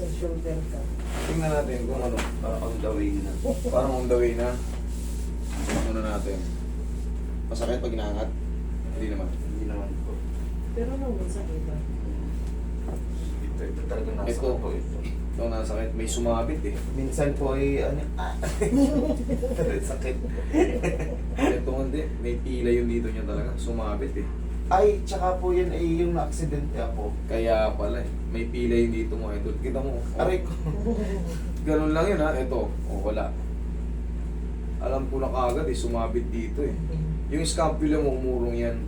sa shoulder ka. Tingnan natin kung ano. Parang on the way na. Parang on the way na. Tingnan muna natin. Masakit pag inaangat? Hindi naman. Hindi naman po. Pero nung sakit ba? Ito, ito talaga nasa Ito. ko ito. Ito nasakit. May sumabit eh. Minsan po ay ano, ah. sakit. Ito hindi. May pila yun dito niya talaga. Sumabit eh. Ay, tsaka po yan ay yung na-accident ako. Kaya pala eh. May pila yun dito mo idol. Kita mo. oh, Aray ko. Ganun lang yun ha. Ito. O wala. Alam ko na kagad eh. Sumabit dito eh. Yung scapula mo umurong yan.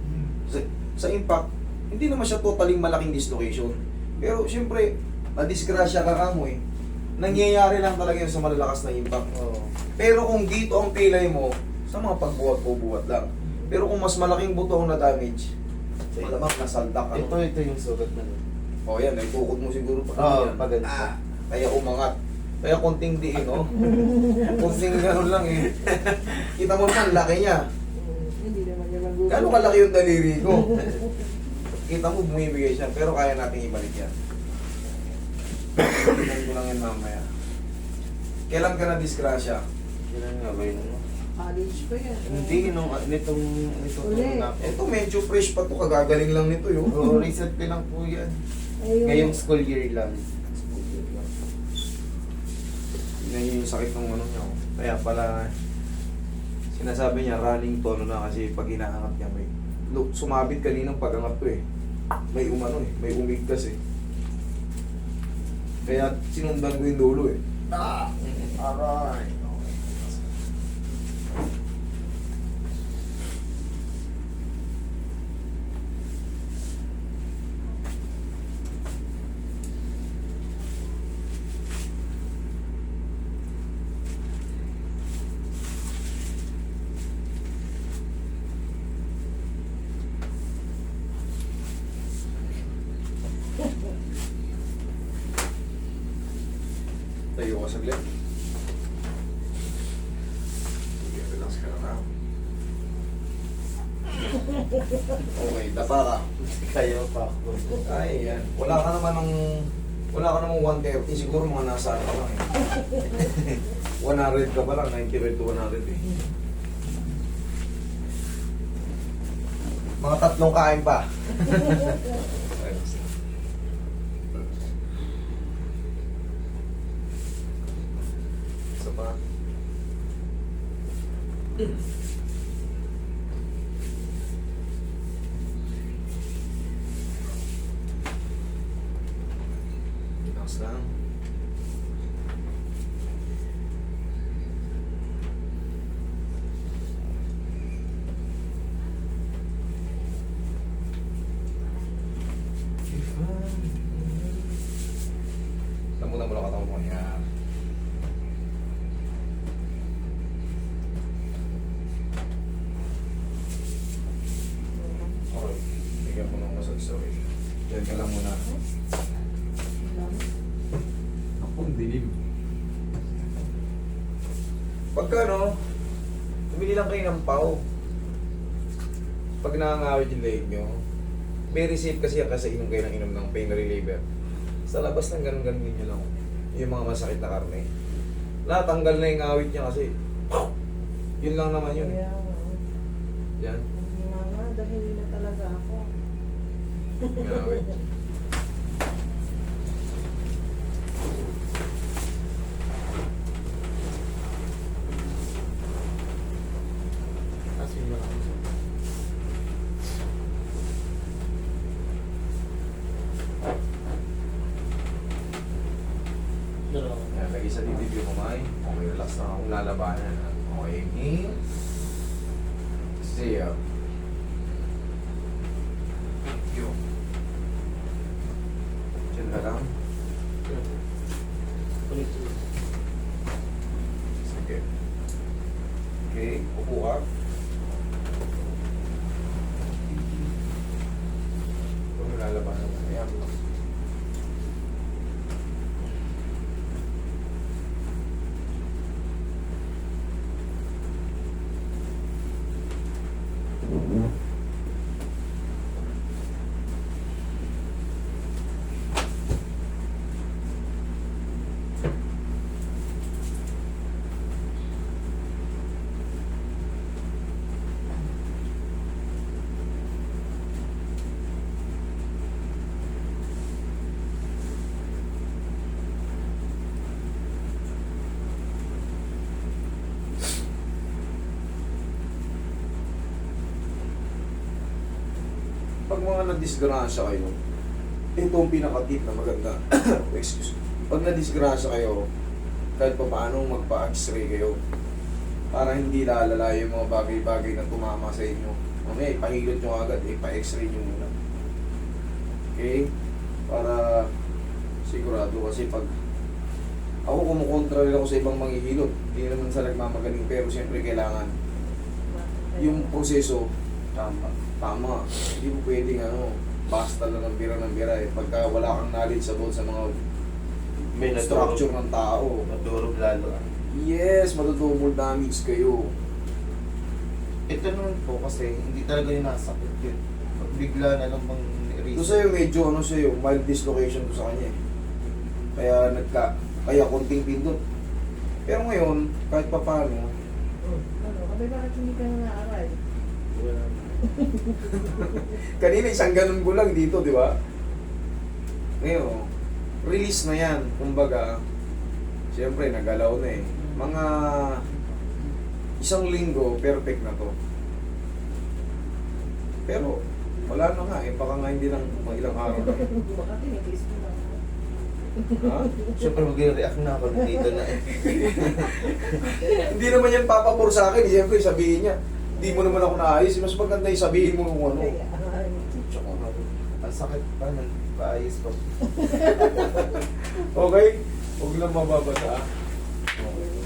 Sa, sa impact, hindi naman siya totaling malaking dislocation. Pero siyempre, na-disgrasya ka ka mo eh. Nangyayari lang talaga yun sa malalakas na impact. Oo. Pero kung dito ang pilay mo, sa mga pagbuhat o buhat lang. Pero kung mas malaking buto ang na-damage, malamang nasaldak ka. Ito, ito yung sugat na nun. O yan, naitukod mo siguro pa. Oo, yan. pag ganito. Ah, kaya umangat. Kaya konting diin, no? konting gano'n lang eh. Kita mo naman, laki niya. Hindi naman niya magugulat. Gano'ng kalaki yung daliri ko? Kita mo, bumibigay siya. Pero kaya natin ibalik yan. Tingnan ko lang yan mamaya. Kailan ka na-disgrasya? Kailan nga ba yun? ano? College pa yan. Hindi, nung, nitong, nitong Uli. na. Ito, medyo fresh pa to. Kagagaling lang nito yun. Oo, recently lang po yan. Ayun. Ngayong school year lang. Tingnan niyo yung sakit ng ano niya. oh. Kaya pala, sinasabi niya running tono na kasi pag inaangat niya may look, sumabit kaninang pagangat to eh. May umano eh, may umigkas eh. Kaya sinundan ko yung dulo eh. Ah! Aray! Tayo ka saglit. Relax ka lang ha. Okay, dapa ka. Kaya pa. Ay, yan. Wala ka naman ng... Wala ka namang 130, siguro mga nasa ano ka lang eh. 100 ka pa lang, 90 to 100 eh. Mga tatlong kain pa. Isa pa. Relax lang. Lamunan mo lang katawan mo. Yan. Okay. Bigyan ko ng massage sa way. Diyan ka lang muna. Ako, ang dilim. Pagka no, tumili lang kayo ng pau. Pag nakangawit yung leg nyo, may receipt kasi yan kasi inom kayo ng inom ng pain reliever. Sa labas ng ganun-ganun nyo lang. Yung mga masakit na karne. Natanggal na yung awit niya kasi yun lang naman yun. Yan. nga, dahil hindi na talaga ako. Awit. Kasi yun lang. Yan, lagi sa yung kamay. Okay, relax na akong lalabanan. Okay, inhale. See ya. Yun. Diyan ka lang. Sige. Okay, upo ka. Huwag mo Ayan. mga nadisgrasya kayo, ito ang pinaka-tip na maganda. Excuse me. Pag nadisgrasya kayo, kahit pa paano magpa-x-ray kayo para hindi lalala yung mga bagay-bagay na tumama sa inyo. Mamaya, ipahilot nyo agad, ipa-x-ray nyo muna. Okay? Para sigurado kasi pag ako kumukontra rin ako sa ibang manghihilot. Hindi naman sa nagmamagaling pero siyempre kailangan yung proseso Tama. tama. Hindi mo pwedeng ano, basta lang ng bira ng bira eh. Pagka wala kang knowledge about sa mga May structure ng tao. Madurog lalo. Yes, matutubol damage kayo. Ito naman po kasi hindi talaga yung nasakit yun. Bigla na lang bang Ito sa'yo medyo ano sa'yo, mild dislocation to sa kanya eh. Kaya nagka, kaya konting pindot. Pero ngayon, kahit pa paano, Ano, abay bakit hindi ka na naaral? kanina isang ganun ko lang dito, di ba? Ngayon, release na yan. Kumbaga, siyempre, nagalaw na eh. Mga isang linggo, perfect na to. Pero, wala na nga eh. Baka nga hindi lang mga ilang araw na. Baka tinitis mo lang. Ha? Siyempre mag-react na ako dito na eh. hindi naman yan papapor sa akin. Siyempre, sabihin niya, hindi mo naman ako naayos. Mas maganda yung sabihin mo kung ano. Tsaka ang sakit pa nun. Paayos ko. Okay? Huwag lang mababasa. okay.